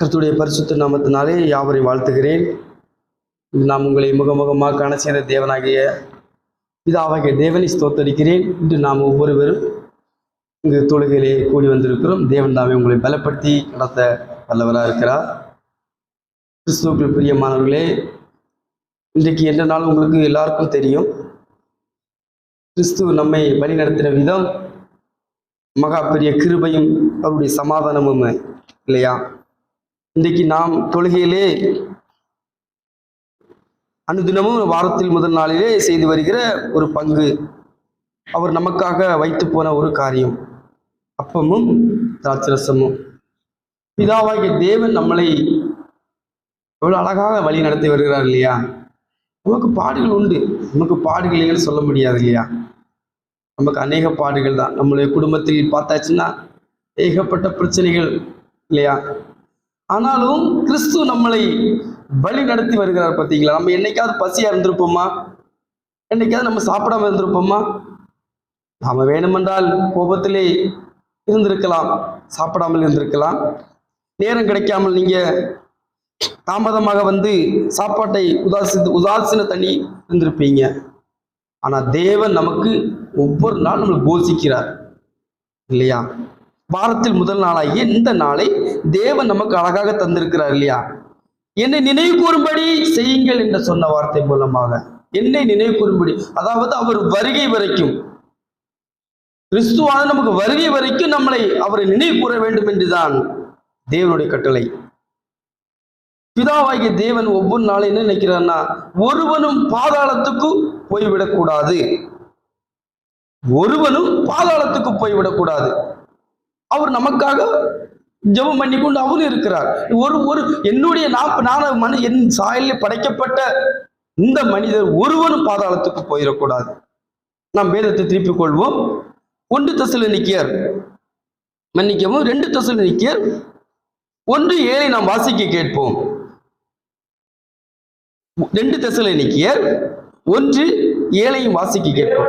கருத்துடைய பரிசுத்த நாமத்தினாலே யாவரை வாழ்த்துகிறேன். நாம் உங்களை முகமுகமாக காண செய்த தேவனாகிய பிதாவாகிய தேவனை ஸ்தோத்தரிக்கிறேன். இன்று நாம் ஒவ்வொருவரும் இங்கு தொழுகையிலே கூடி வந்திருக்கிறோம். தேவன் தாமே உங்களை பலப்படுத்தி நடத்த வல்லவராக இருக்கிறார். கிறிஸ்துவுக்கு பிரியமானவர்களே இன்றைக்கு எந்த நாள் உங்களுக்கு எல்லாருக்கும் தெரியும். கிறிஸ்துவ நம்மை வழி நடத்துகிற விதம் மகா பெரிய கிருபையும் அவருடைய சமாதானமும் இல்லையா? இன்றைக்கு நாம் தொழுகையிலே அனுதினமும் வாரத்தில் முதல் நாளிலே செய்து வருகிற ஒரு பங்கு. அவர் நமக்காக வைத்து போன ஒரு காரியம். அப்பமும் திராட்சரசமும். பிதாவாகிய தேவன் நம்மளை எவ்வளோ அழகாக வழி நடத்தி வருகிறார் இல்லையா? நமக்கு பாடுகள் உண்டு. நமக்கு பாடுகள் இல்லைன்னு சொல்ல முடியாது இல்லையா? நமக்கு அநேக பாடுகள் தான். நம்மளுடைய குடும்பத்தில் பார்த்தாச்சுன்னா ஏகப்பட்ட பிரச்சனைகள் இல்லையா? ஆனாலும் கிறிஸ்து நம்மளை வழி நடத்தி வருகிறார் பார்த்தீங்களா? நம்ம என்னைக்காவது பசியா இருந்திருப்போமா? என்னைக்காவது நம்ம சாப்பிடாம இருந்திருப்போமா? நாம வேணுமென்றால் கோபத்திலே இருந்திருக்கலாம் சாப்பிடாமல் இருந்திருக்கலாம். நேரம் கிடைக்காமல் நீங்க தாமதமாக வந்து சாப்பாட்டை உதாசி உதாசீன தண்ணி இருந்திருப்பீங்க. ஆனா தேவன் நமக்கு ஒவ்வொரு நாள் நம்மளை போஷிக்கிறார். இல்லையா? வாரத்தில் முதல் நாளாகிய இந்த நாளை தேவன் நமக்கு அழகாக தந்திருக்கிறார் இல்லையா? என்னை நினைவு கூறும்படி செய்யுங்கள் என்று சொன்ன வார்த்தை மூலமாக. என்னை நினைவு கூறும்படி. அதாவது அவர் வருகை வரைக்கும். கிறிஸ்துவான நமக்கு வருகை வரைக்கும் நம்மளை அவரை நினைவு கூற வேண்டும் என்றுதான் தேவனுடைய கட்டளை. பிதாவாகிய தேவன் ஒவ்வொரு நாளும் என்ன நினைக்கிறான்னா ஒருவனும் பாதாளத்துக்கு போய்விடக்கூடாது. ஒருவனும் பாதாளத்துக்கு போய்விடக்கூடாது. அவர் நமக்காக ஜெபம் பண்ணி கொண்டு அவரும் இருக்கிறார். ஒரு ஒரு என்னுடைய நாற்ப நான மனு என் சாயலில் படைக்கப்பட்ட இந்த மனிதர் ஒருவனும் பாதாளத்துக்கு போயிடக்கூடாது. நாம் வேதத்தை திருப்பிக் கொள்வோம். ஒன்று தசில நிக்கியர் மன்னிக்கவும் ரெண்டு தசில நிக்கியர் ஒன்று ஏழை நாம் வாசிக்க கேட்போம். ரெண்டு தசில நிக்கியர் ஒன்று ஏழையும் வாசிக்க கேட்போம்.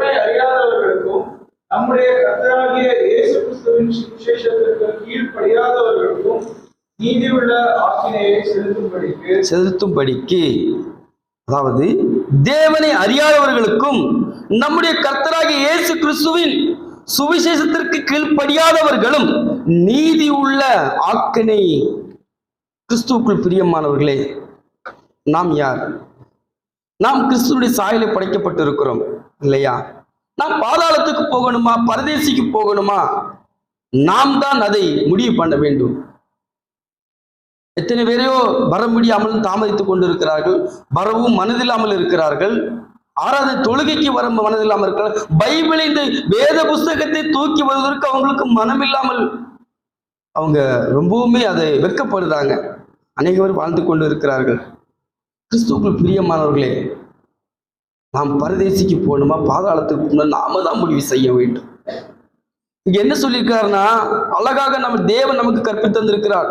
நம்முடைய கத்தராகிய இயேசு கிறிஸ்துவின் சுவிசேஷத்திற்கு கீழ்ப்படியாதவர்களுக்கும் நீதியுள்ள ஆக்கினையை செலுத்தும்படிக்கு செலுத்தும்படிக்கு அதாவது தேவனை அறியாதவர்களுக்கும் நம்முடைய கர்த்தராகிய இயேசு கிறிஸ்துவின் சுவிசேஷத்திற்கு கீழ்ப்படியாதவர்களும் நீதி உள்ள ஆக்கினை கிறிஸ்துவுக்குள் பிரியமானவர்களே நாம் யார்? நாம் கிறிஸ்துவனுடைய சாயலை படைக்கப்பட்டிருக்கிறோம் இல்லையா? நான் பாதாளத்துக்கு போகணுமா பரதேசிக்கு போகணுமா? நாம் தான் அதை முடிவு பண்ண வேண்டும். எத்தனை பேரையோ வர முடியாமல் தாமதித்துக் கொண்டிருக்கிறார்கள் வரவும் மனதில்லாமல் இருக்கிறார்கள். ஆறாவது தொழுகைக்கு வர மனதில்லாமல் இருக்கிறார்கள். பைபிளை இந்த வேத புஸ்தகத்தை தூக்கி வருவதற்கு அவங்களுக்கு மனமில்லாமல் அவங்க ரொம்பவுமே அதை வெட்கப்படுறாங்க. அநேகர் வாழ்ந்து கொண்டு இருக்கிறார்கள் கிறிஸ்துக்குள் பிரியமானவர்களே நாம் பரதேசிக்கு போகணுமா? பாதாளத்துக்கு போகணும்? நாம தான் முடிவு செய்ய வேண்டும். இங்க என்ன சொல்லியிருக்காருன்னா அழகாக நம்ம தேவன் நமக்கு கற்பித்து தந்திருக்கிறார்.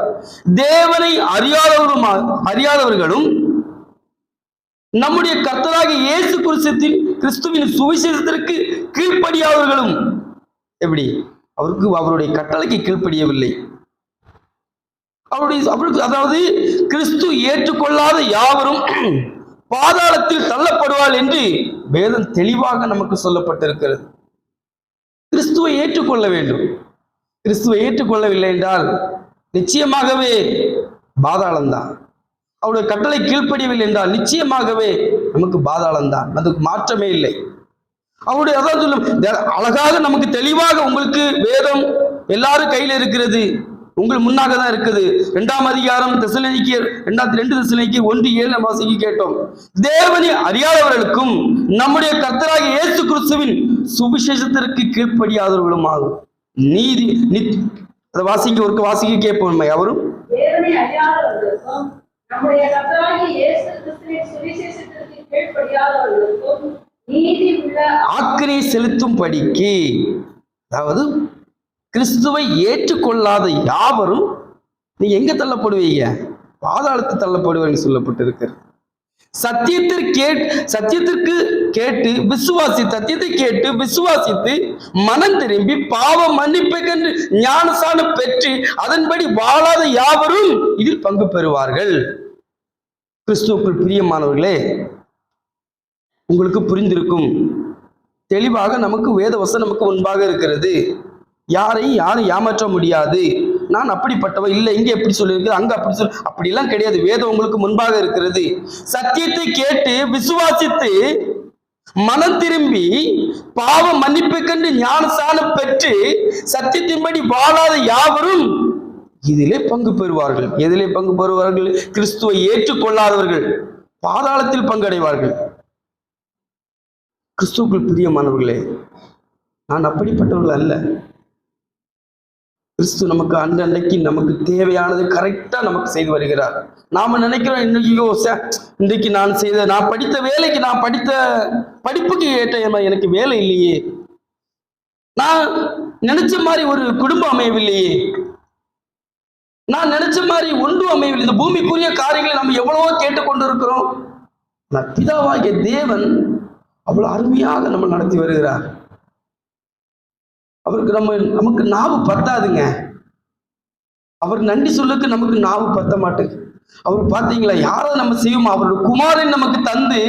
தேவனை அறியாதவரும் அறியாதவர்களும் நம்முடைய கர்த்தராக இயேசு கிறிஸ்துவின் கிறிஸ்துவின் சுவிசேஷத்திற்கு கீழ்ப்படியாதவர்களும் எப்படி? அவருக்கு அவருடைய கட்டளைக்கு கீழ்ப்படியவில்லை. அவருடைய அவருக்கு அதாவது கிறிஸ்து ஏற்றுக்கொள்ளாத யாவரும் பாதாளத்தில் தள்ளப்படுவாள் என்று வேதம் தெளிவாக நமக்கு சொல்லப்பட்டிருக்கிறது. கிறிஸ்துவை ஏற்றுக்கொள்ள வேண்டும். கிறிஸ்துவை ஏற்றுக்கொள்ளவில்லை என்றால் நிச்சயமாகவே பாதாளம்தான். அவருடைய கட்டளை கீழ்ப்படியவில்லை என்றால் நிச்சயமாகவே நமக்கு பாதாளம்தான். அதுக்கு மாற்றமே இல்லை. அவருடைய அதான் சொல்லும் அழகாக நமக்கு தெளிவாக உங்களுக்கு வேதம் எல்லாரும் கையில் இருக்கிறது. உங்கள் முன்னாக தான் இருக்குது. இரண்டாம் அதிகாரம் தெசலனிக்கியர் இரண்டாம் ரெண்டு தெசலனிக்கு ஒன்று ஏழு நம்ம வாசிக்க கேட்டோம். தேவனை அறியாதவர்களுக்கும் நம்முடைய கர்த்தராகிய இயேசு கிறிஸ்துவின் சுவிசேஷத்திற்கு கீழ்ப்படியாதவர்களும் ஆகும். நீதி நித் அதை வாசிக்க ஒரு வாசிக்க கேட்போம் அவரும். நம்முடைய கர்த்தராகிய இயேசு கிறிஸ்துவின் சுவிசேஷத்திற்கு கீழ்ப்படியாதவர்களுக்கும் நீதி உள்ள ஆக்கினை செலுத்தும் படிக்கு அதாவது கிறிஸ்துவை ஏற்றுக்கொள்ளாத யாவரும் நீ எங்க தள்ளப்படுவீங்க? பாதாளத்து தள்ளப்படுவீங்க சொல்லப்பட்டிருக்கிறது. சத்தியத்திற்கு கேட் சத்தியத்திற்கு கேட்டு விசுவாசி சத்தியத்தை கேட்டு விசுவாசித்து மனம் திரும்பி பாவ மன்னிப்பை கண்டு ஞானசானம் பெற்று அதன்படி வாழாத யாவரும் இதில் பங்கு பெறுவார்கள். கிறிஸ்துவுக்குள் பிரியமானவர்களே உங்களுக்கு புரிந்திருக்கும். தெளிவாக நமக்கு வேத வசனம் நமக்கு முன்பாக இருக்கிறது. யாரையும் யாரும் ஏமாற்ற முடியாது. நான் அப்படிப்பட்டவன் இல்லை இங்க எப்படி சொல்லியிருக்கு அங்க அப்படி சொல் அப்படிலாம் கிடையாது. வேதம் உங்களுக்கு முன்பாக இருக்கிறது. சத்தியத்தை கேட்டு விசுவாசித்து மனம் திரும்பி பாவ மன்னிப்பு கண்டு ஞானசானம் பெற்று சத்தியத்தின்படி வாழாத யாவரும் இதிலே பங்கு பெறுவார்கள். எதிலே பங்கு பெறுவார்கள்? கிறிஸ்துவை ஏற்றுக்கொள்ளாதவர்கள். பாதாளத்தில் பங்கடைவார்கள். கிறிஸ்துக்குள் பிரியமானவர்களே நான் அப்படிப்பட்டவர்கள் அல்ல. கிறிஸ்து நமக்கு அன்றன்றைக்கு நமக்கு தேவையானது கரெக்டா நமக்கு செய்து வருகிறார். நாம நினைக்கிறோம் இன்னைக்கு சே, இன்றைக்கு நான் செய்த நான் படித்த வேலைக்கு நான் படித்த படிப்புக்கு ஏற்ற எனக்கு வேலை இல்லையே. நான் நினைச்ச மாதிரி ஒரு குடும்பம் அமையவில்லையே. நான் நினைச்ச மாதிரி ஒன்றும் அமையவில்லை. இந்த பூமிக்குரிய காரியங்களை நம்ம எவ்வளவோ கேட்டுக்கொண்டு இருக்கிறோம் ஆனா பிதாவாகிய தேவன் அவ்வளவு அருமையாக நம்ம நடத்தி வருகிறார். அவருக்கு நம்ம நமக்கு நாவு பத்தாதுங்க. அவர் நன்றி சொல்லுக்கு நமக்கு நாவு பத்த மாட்டேங்குது. அவர் பார்த்தீங்களா யாராவது நம்ம செய்வோமா அவரோட குமாரன் நமக்கு தந்து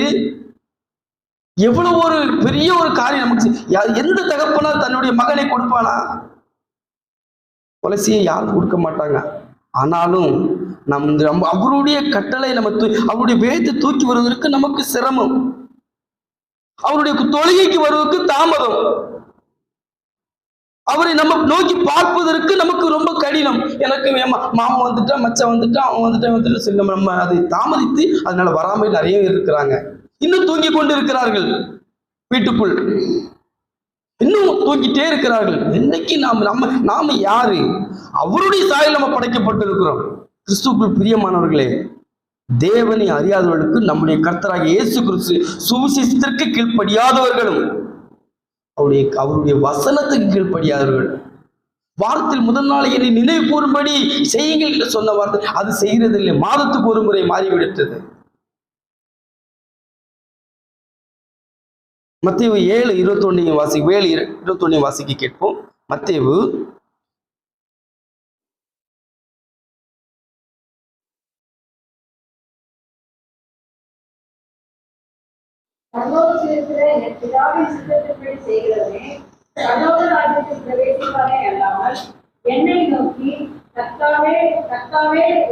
எவ்வளவு ஒரு பெரிய ஒரு காரியம் நமக்கு எந்த தகப்பனா தன்னுடைய மகனை கொடுப்பானா? துளசியை யாரும் கொடுக்க மாட்டாங்க. ஆனாலும் நம் நம்ம அவருடைய கட்டளை நம்ம அவருடைய வேதத்தை தூக்கி வருவதற்கு நமக்கு சிரமம். அவருடைய தொழுகைக்கு வருவதற்கு தாமதம். அவரை நம்ம நோக்கி பார்ப்பதற்கு நமக்கு ரொம்ப கடினம். எனக்கு என் மாமன் வந்துட்டா மச்சான் வந்துட்டான் அவன் வந்துட்டான் வந்துட்டு. சொல்லி நம்ம அதை தாமதித்து அதனால வராமல் நிறைய பேர் இருக்கிறாங்க. இன்னும் தூங்கி கொண்டு இருக்கிறார்கள் வீட்டுக்குள். இன்னும் தூங்கிட்டே இருக்கிறார்கள். இன்னைக்கு நாம் நம்ம நாம யாரு? அவருடைய சாயில் நம்ம படைக்கப்பட்டிருக்கிறோம். கிறிஸ்துக்குள் பிரியமானவர்களே தேவனை அறியாதவர்களுக்கு நம்முடைய கர்த்தராக இயேசு கிறிஸ்து சுவிசேஷத்திற்கு கீழ்ப்படியாதவர்களும் அவருடைய அவருடைய வசனத்துக்கு கீழ்ப்படியாதவர்கள். வாரத்தில் முதல் நாள் என்னை நினைவு கூறும்படி செய்யுங்கள் என்று சொன்ன வார்த்தை. அது செய்கிறதில்லை. மாதத்துக்கு ஒரு முறை மாறிவிடுத்தது மத்தேவு ஏழு இருபத்தொன்னு வாசி ஏழு இருபத்தொன்னு வாசிக்கு கேட்போம். மத்தேவு பரலோகத்தில் என் பிதாவின் சித்தத்தின்படி செய்கிறவனே ராஜ்யத்தில் பிரவேசிப்பானே அல்லாமல் என்னை நோக்கி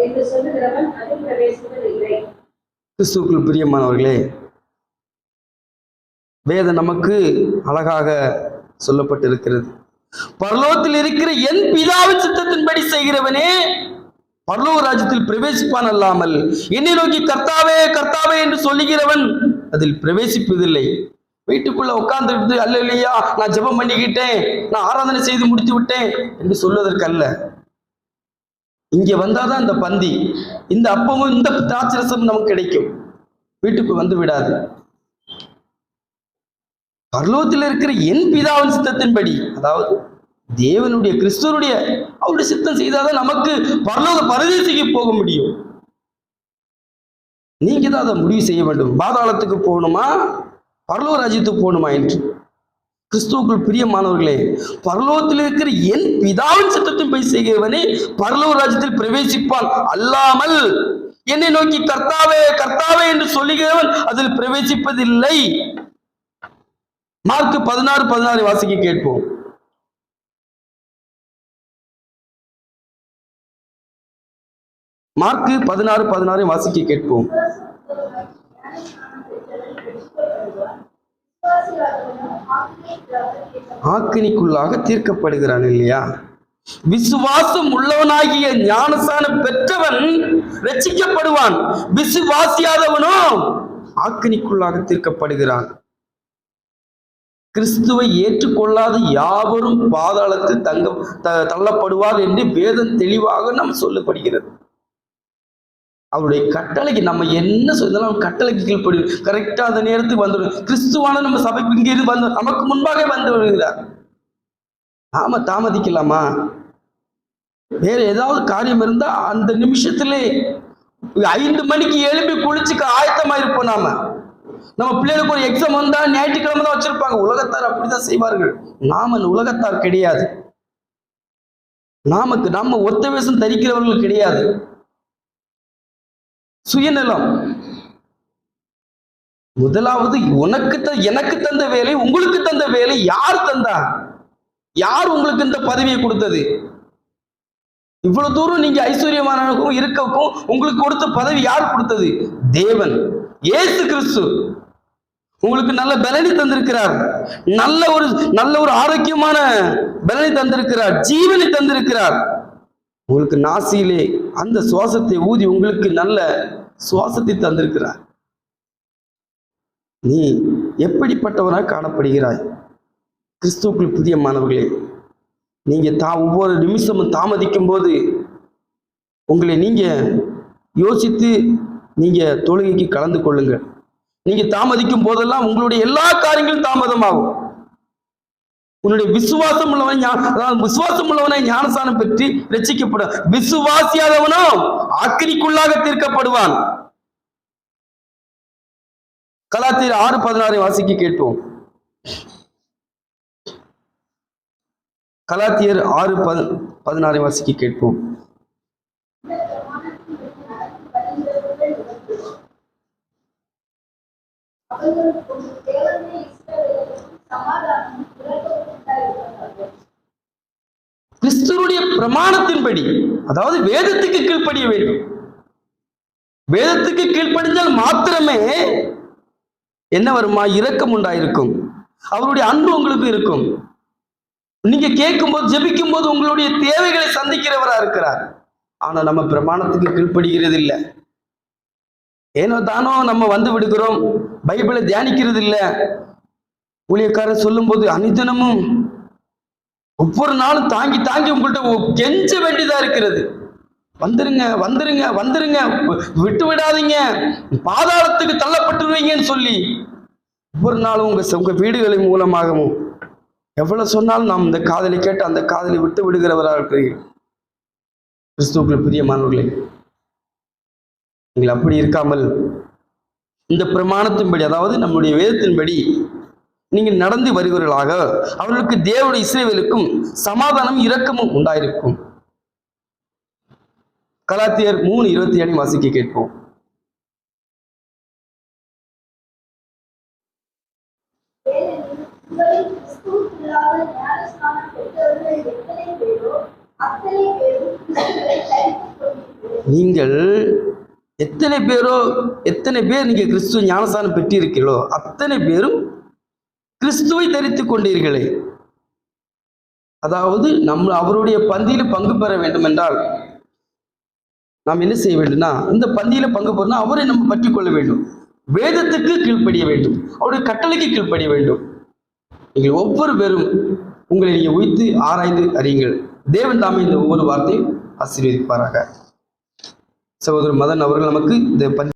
என்று சொல்லுகிறவன் அதில் பிரவேசிப்பதில்லை பிரியமானவர்களே வேத நமக்கு அழகாக சொல்லப்பட்டிருக்கிறது. பரலோகத்தில் இருக்கிற என் பிதாவின் சித்தத்தின்படி செய்கிறவனே பரலோக ராஜ்யத்தில் பிரவேசிப்பான் அல்லாமல் என்னை நோக்கி கர்த்தாவே கர்த்தாவே என்று சொல்லுகிறவன் அதில் பிரவேசிப்பதில்லை. வீட்டுக்குள்ள உட்கார்ந்துட்டு அல்ல இல்லையா நான் ஜபம் பண்ணிக்கிட்டேன். நான் ஆராதனை செய்து முடித்து விட்டேன். என்று சொல்வதற்கு அல்ல இங்க வந்தாதான் இந்த பந்தி. இந்த அப்பமும் இந்த திராட்சரசமும் நமக்கு கிடைக்கும். வீட்டுக்கு வந்து விடாது. பரலோகத்தில் இருக்கிற என் பிதாவின் சித்தத்தின்படி அதாவது தேவனுடைய கிறிஸ்துவனுடைய அவருடைய சித்தம் செய்தாதான் நமக்கு பரலோக பரதேசிக்கு போக முடியும். நீங்க தான் அதை முடிவு செய்ய வேண்டும். பாதாளத்துக்கு போகணுமா? பரலோ ராஜ்யத்துக்கு போகணுமா என்று. கிறிஸ்துவுக்குள் பிரியமானவர்களே பரலோகத்தில் இருக்கிற என் பிதாவின் சித்தத்தின் போய் செய்கிறவனே பரலோ ராஜ்யத்தில் பிரவேசிப்பான் அல்லாமல். என்னை நோக்கி கர்த்தாவே கர்த்தாவே என்று சொல்லுகிறவன் அதில் பிரவேசிப்பதில்லை. மார்க் பதினாறு பதினாறு வாசிக்க கேட்போம். மார்க்கு பதினாறு பதினாறு வாசிக்க கேட்போம். ஆக்கினிக்குள்ளாக தீர்க்கப்படுகிறான் இல்லையா? விசுவாசம் உள்ளவனாகிய ஞானசானம் பெற்றவன் ரட்சிக்கப்படுவான். விசுவாசியாதவனோ ஆக்கினிக்குள்ளாக தீர்க்கப்படுகிறான். கிறிஸ்துவை ஏற்றுக்கொள்ளாத யாவரும் பாதாளத்தில் தங்க த- தள்ளப்படுவார் என்று வேதம் தெளிவாக நாம் சொல்லப்படுகிறது. அவருடைய கட்டளைக்கு நம்ம என்ன சொன்னாலும் கட்டளைக்கு கீழ்ப்படி கரெக்டாக அந்த நேரத்துக்கு வந்துடும் கிறிஸ்துவான நம்ம சபைக்கு இங்கிருந்து வந்து நமக்கு முன்பாக வந்து வருகிறார் நாம தாமதிக்கலாமா? வேற ஏதாவது காரியம் இருந்தா அந்த நிமிஷத்திலே ஐந்து மணிக்கு எழுப்பி குளிச்சுக்க ஆயத்தமா இருப்போம் நாம. நம்ம பிள்ளைகளுக்கு ஒரு எக்ஸாம் வந்தா ஞாயிற்றுக்கிழமை தான் வச்சிருப்பாங்க. உலகத்தார் அப்படிதான் செய்வார்கள். நாம இந்த உலகத்தார் கிடையாது. நாமக்கு நம்ம ஒத்த வேஷம் தரிக்கிறவர்கள் கிடையாது. சுயநலம். முதலாவது உனக்கு த எனக்கு தந்த வேலை உங்களுக்கு தந்த வேலை யார் தந்தா? யார் உங்களுக்கு இந்த பதவியை கொடுத்தது? இவ்வளவு தூரம் நீங்க ஐஸ்வர்யமானவர்களுக்கும் இருக்கக்கும் உங்களுக்கு கொடுத்த பதவி யார் கொடுத்தது? தேவன். ஏசு கிறிஸ்து. உங்களுக்கு நல்ல பலனி தந்திருக்கிறார். நல்ல ஒரு நல்ல ஒரு ஆரோக்கியமான பலனை தந்திருக்கிறார். ஜீவனை தந்திருக்கிறார். உங்களுக்கு நாசியிலே அந்த சுவாசத்தை ஊதி உங்களுக்கு நல்ல சுவாசத்தை தந்திருக்கிறார். நீ எப்படிப்பட்டவனாக காணப்படுகிறாய்? கிறிஸ்துவுக்குள் புதிய மாணவர்களே நீங்க தா ஒவ்வொரு நிமிஷமும் தாமதிக்கும் போது உங்களை நீங்க யோசித்து நீங்க தொழுகைக்கு கலந்து கொள்ளுங்கள். நீங்க தாமதிக்கும் போதெல்லாம் உங்களுடைய எல்லா காரியங்களும் தாமதமாகும். உன்னுடைய விசுவாசம் உள்ளவன் அதாவது விசுவாசம் உள்ளவனை ஞானசானம் பெற்று ரட்சிக்கப்படும் விசுவாசியாதவனோ அக்கினிக்குள்ளாக தீர்க்கப்படுவான். கலாத்தியர் ஆறு பதினாறு வாசிக்க கேட்போம். கலாத்தியர் ஆறு பத பதினாறு வாசிக்க கேட்போம். அவர்களுக்கும் தேவனே கிறிஸ்துவனுடைய பிரமாணத்தின்படி அதாவது வேதத்துக்கு கீழ்ப்படிய வேண்டும். வேதத்துக்கு கீழ்ப்படிந்தால் மாத்திரமே என்ன வருமா? இரக்கம் உண்டாயிருக்கும். அவருடைய அன்பு உங்களுக்கு இருக்கும். நீங்க கேட்கும்போது ஜெபிக்கும் போது உங்களுடைய தேவைகளை சந்திக்கிறவரா இருக்கிறார். ஆனா நம்ம பிரமாணத்துக்கு கீழ்ப்படுகிறது இல்லை ஏனோ தானோ நம்ம வந்து விடுகிறோம். பைபிளை தியானிக்கிறது இல்லை ஊழியக்காரர் சொல்லும்போது அனிதனமும் ஒவ்வொரு நாளும் தாங்கி தாங்கி உங்கள்கிட்ட ஒ- கெஞ்ச வேண்டியதா இருக்கிறது. வந்துருங்க வந்துருங்க வந்துருங்க. விட்டு விடாதீங்க. பாதாளத்துக்கு தள்ளப்பட்டுருவீங்கன்னு சொல்லி ஒவ்வொரு நாளும் உங்க உங்க வீடுகளின் மூலமாகவும் எவ்வளவு சொன்னாலும் நாம் இந்த காதலை கேட்டு அந்த காதலை விட்டு விடுகிறவராக இருக்கிறீர்கள். கிறிஸ்துவுக்குள் புதிய மாணவர்களே நீங்கள் அப்படி இருக்காமல் இந்த பிரமாணத்தின்படி அதாவது நம்முடைய வேதத்தின்படி நீங்கள் நடந்து வருவீர்களாக. அவர்களுக்கு தேவனுடைய இஸ்ரவேலுக்கும் சமாதானம் இரக்கமும் உண்டாயிருக்கும். கலாத்தியர் மூணு இருபத்தி ஏழு வாசிக்க கேட்போம். நீங்கள் எத்தனை பேரோ எத்தனை பேர் நீங்க கிறிஸ்துவ ஞானஸ்தானம் பெற்றிருக்கிறீர்களோ அத்தனை பேரும் கிறிஸ்துவை தரித்துக் கொண்டீர்களே. அதாவது நம்ம அவருடைய பந்தியில் பங்கு பெற வேண்டும் என்றால் நாம் என்ன செய்ய வேண்டும்னா இந்த பந்தியில பங்கு பெறணும் அவரை நம்ம பற்றி கொள்ள வேண்டும். வேதத்துக்கு கீழ்ப்படிய வேண்டும். அவருடைய கட்டளைக்கு கீழ்ப்படிய வேண்டும். நீங்கள் ஒவ்வொரு பேரும் உங்களை நீங்கள் உய்த்து ஆராய்ந்து அறியுங்கள். தேவன் தாமே இந்த ஒவ்வொரு வார்த்தையும் ஆசீர்வதிப்பாராக. சகோதரர் மதன் அவர்கள் நமக்கு இந்த பந்தி